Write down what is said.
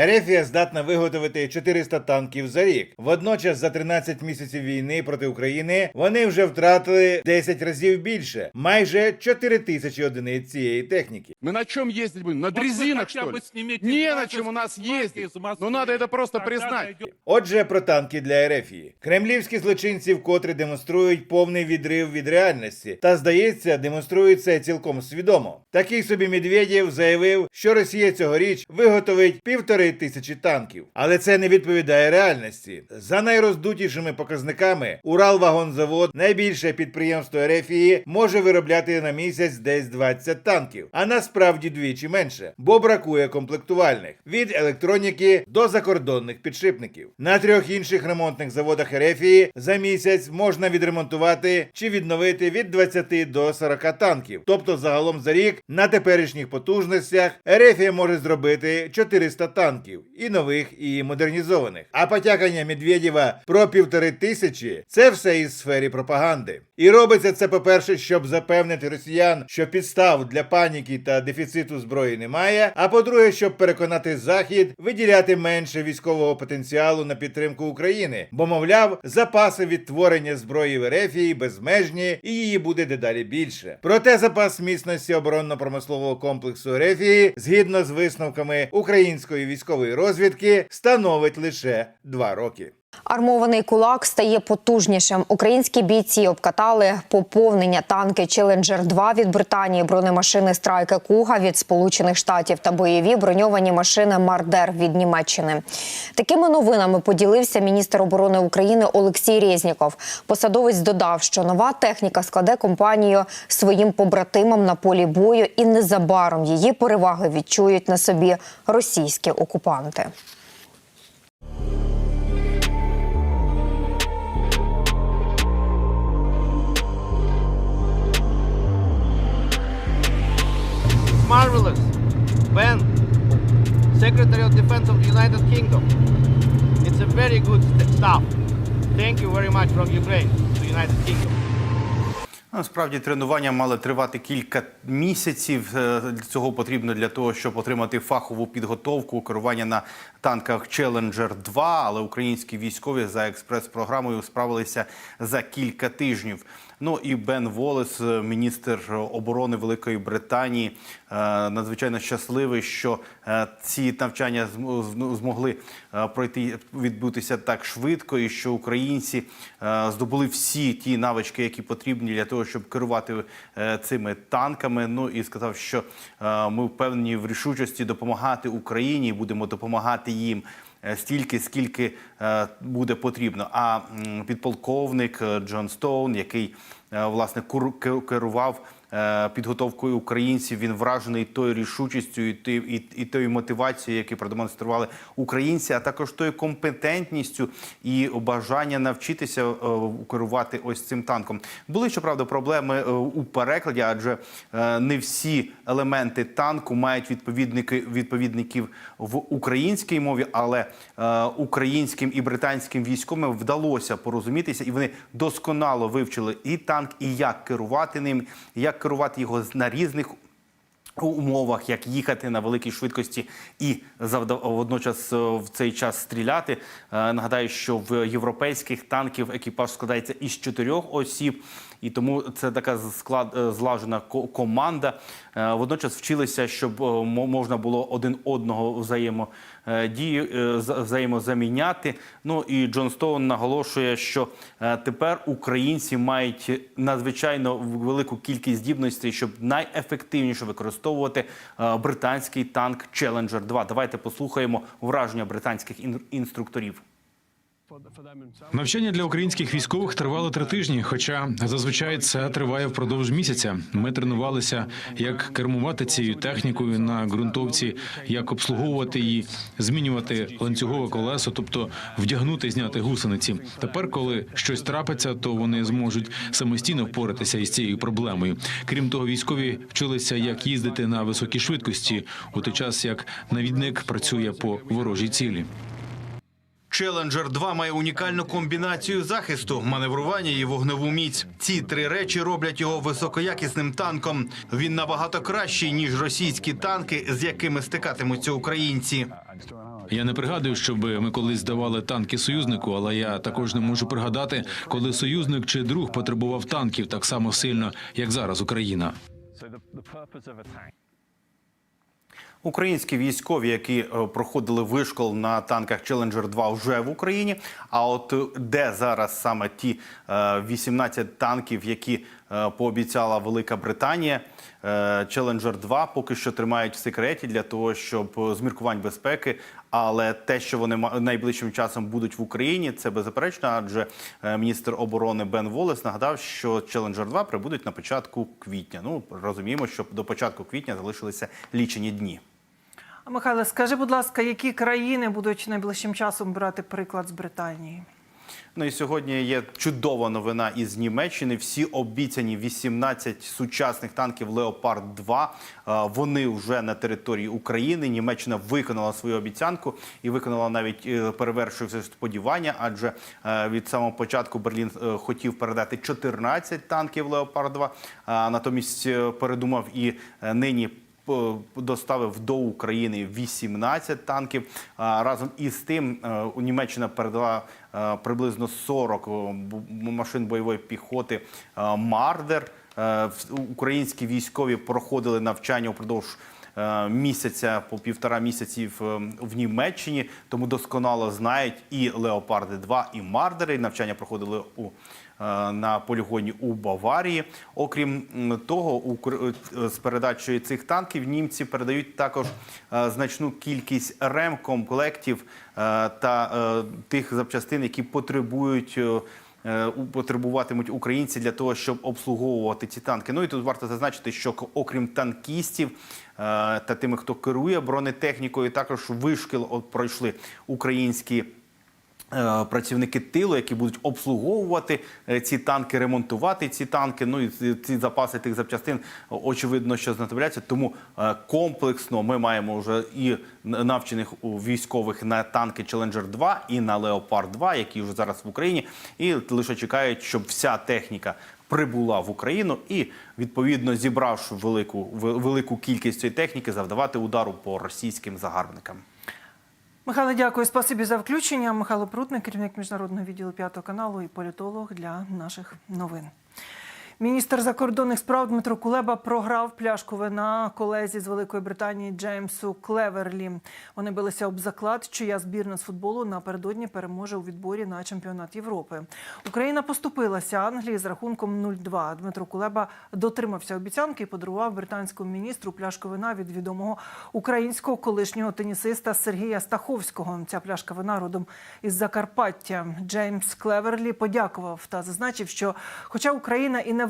Ерефія здатна виготовити 400 танків за рік. Водночас, за 13 місяців війни проти України вони вже втратили 10 разів більше, майже 4 тисячі одиниць цієї техніки. Мы на чем ездить будем? На Вот вы дрезинах, хотя что бы ли? снимите Не на 20 чем у нас марки ездить. из Москвы. Ну надо это просто Тогда признать. дойдем. Отже, про танки для Ерефії. Кремлівські злочинці вкотре демонструють повний відрив від реальності, та здається, демонструють це цілком свідомо. Такий собі Медведєв заявив, що Росія цьогоріч виготовить півтори тисячі танків, але це не відповідає реальності. За найроздутішими показниками, Уралвагонзавод, найбільше підприємство Ерефії, може виробляти на місяць десь 20 танків, а насправді двічі менше, бо бракує комплектувальних від електроніки до закордонних підшипників. На трьох інших ремонтних заводах Ерефії за місяць можна відремонтувати чи відновити від 20 до 40 танків. Тобто, загалом за рік на теперішніх потужностях Ерефія може зробити 400 танків і нових, і модернізованих. А потякання Медведєва про півтори тисячі це все із сфері пропаганди. І робиться це, по-перше, щоб запевнити росіян, що підстав для паніки та дефіциту зброї немає. А по-друге, щоб переконати Захід виділяти менше військового потенціалу на підтримку України, бо, мовляв, запаси відтворення зброї в Ерефії безмежні і її буде дедалі більше. Проте запас міцності оборонно-промислового комплексу Ерефії, згідно з висновками української військової розвідки, становить лише два роки. Армований кулак стає потужнішим. Українські бійці обкатали поповнення танки Challenger 2 від Британії, бронемашини Страйке Куга від Сполучених Штатів та бойові броньовані машини Мардер від Німеччини. Такими новинами поділився міністр оборони України Олексій Резніков. Посадовець додав, що нова техніка складе компанію своїм побратимам на полі бою, і незабаром її переваги відчують на собі російські окупанти. Marvelous. Ben, Secretary of Defense of the United Kingdom. It's a very good stuff. Thank you very much from Ukraine to United Kingdom. Насправді тренування мали тривати кілька місяців. Е, цього потрібно для того, щоб отримати фахову підготовку керування на танках Challenger 2, але українські військові за експрес-програмою справилися за кілька тижнів. Ну і Бен Волес, е, міністр оборони Великої Британії, е, надзвичайно щасливий, що е, ці навчання зм- зм- змогли пройти відбутися так швидко, і що українці здобули всі ті навички, які потрібні для того, щоб керувати цими танками. Ну і сказав, що ми впевнені в рішучості допомагати Україні, будемо допомагати їм. Е, Стільки, скільки е, буде потрібно. А підполковник е, Джон Стоун, який власне керував підготовкою українців, він вражений тою рішучістю і, ти- і, і тою мотивацією, які продемонстрували українці, а також тою компетентністю і бажання навчитися е, керувати ось цим танком. Були щоправда проблеми е, у перекладі, адже е, не всі елементи танку мають відповідники відповідників в українській мові, але е, українським і британським військовим вдалося порозумітися, і вони досконало вивчили і танк, і як керувати ним, як керувати його на різних умовах, як їхати на великій швидкості і водночас е, в цей час стріляти. Е, Нагадаю, що в європейських танків екіпаж складається із чотирьох осіб, і тому це така склад е, злажена ко- команда. Е, Водночас вчилися, щоб е, мо- можна було один одного взаємодію за- взаємозаміняти. Ну і Джон Стоун наголошує, що тепер українці мають надзвичайно велику кількість здібностей, щоб найефективніше використовувати британський танк Challenger 2. Давайте послухаємо враження британських ін- інструкторів. Навчання для українських військових тривало три тижні, хоча зазвичай це триває впродовж місяця. Ми тренувалися, як кермувати цією технікою на ґрунтовці, як обслуговувати її, змінювати ланцюгове колесо, тобто вдягнути, і зняти гусениці. Тепер, коли щось трапиться, то вони зможуть самостійно впоратися із цією проблемою. Крім того, військові вчилися, як їздити на високій швидкості, у той час як навідник працює по ворожій цілі. Challenger 2 має унікальну комбінацію захисту, маневрування і вогневу міць. Ці три речі роблять його високоякісним танком. Він набагато кращий ніж російські танки, з якими стикатимуться українці. Я не пригадую, щоб ми колись здавали танки союзнику, але я також не можу пригадати, коли союзник чи друг потребував танків так само сильно, як зараз Україна. Українські військові, які е, проходили вишкол на танках Challenger 2 вже в Україні. А от е, де зараз саме ті е, 18 танків, які е, пообіцяла Велика Британія, е, Challenger 2 поки що тримають в секреті для того, щоб е, з міркувань безпеки. Але те, що вони найближчим часом будуть в Україні, це беззаперечно. Адже е, міністр оборони Бен Волес нагадав, що Challenger 2 прибудуть на початку квітня. Ну розуміємо, що до початку квітня залишилися лічені дні. Михайло, скажи, будь ласка, які країни будуть найближчим часом брати приклад з Британії? Ну і сьогодні є чудова новина із Німеччини. Всі обіцяні 18 сучасних танків Леопард 2 е, Вони вже на території України. Німеччина виконала свою обіцянку і виконала навіть е, перевершивши сподівання, адже е, від самого початку Берлін хотів передати 14 танків Леопард 2 а натомість передумав і нині доставив до України 18 танків. Разом із тим е, у Німеччина передала е, приблизно 40 машин бойової піхоти е, Мардер. Е, Українські військові проходили навчання упродовж е, місяця по півтора місяців е, в Німеччині, тому досконало знають і Леопарди 2, і Мардери. Навчання проходили у е, на полігоні у Баварії. Окрім того, е, з передачею цих танків німці передають також е, значну кількість ремкомплектів е, та е, тих запчастин, які потребують. Е, Потребуватимуть українці для того, щоб обслуговувати ці танки. Ну і тут варто зазначити, що окрім танкістів е, та тими, хто керує бронетехнікою, також вишкіл пройшли українські працівники тилу, які будуть обслуговувати е, ці танки, ремонтувати ці танки. Ну і ці- запаси тих запчастин очевидно, що знадобляться. Тому е, комплексно ми маємо вже і навчених у військових на танки Challenger 2 і на Leopard 2, які вже зараз в Україні, і лише чекають, щоб вся техніка. Прибула в Україну і відповідно зібравши велику велику кількість цієї техніки, завдавати удару по російським загарбникам. Михайло, дякую. Спасибі за включення. Михайло Прутник, керівник міжнародного відділу п'ятого каналу і політолог для наших новин. Міністр закордонних справ Дмитро Кулеба програв пляшку вина колезі з Великої Британії Джеймсу Клеверлі. Вони билися об заклад, чия збірна з футболу напередодні переможе у відборі на чемпіонат Європи. Україна поступилася Англії з рахунком 0-2. Дмитро Кулеба дотримався обіцянки і подарував британському міністру пляшку вина від відомого українського колишнього тенісиста Сергія Стаховського. Ця пляшка вина родом із Закарпаття. Джеймс Клеверлі подякував та зазначив, що, хоча Україна і не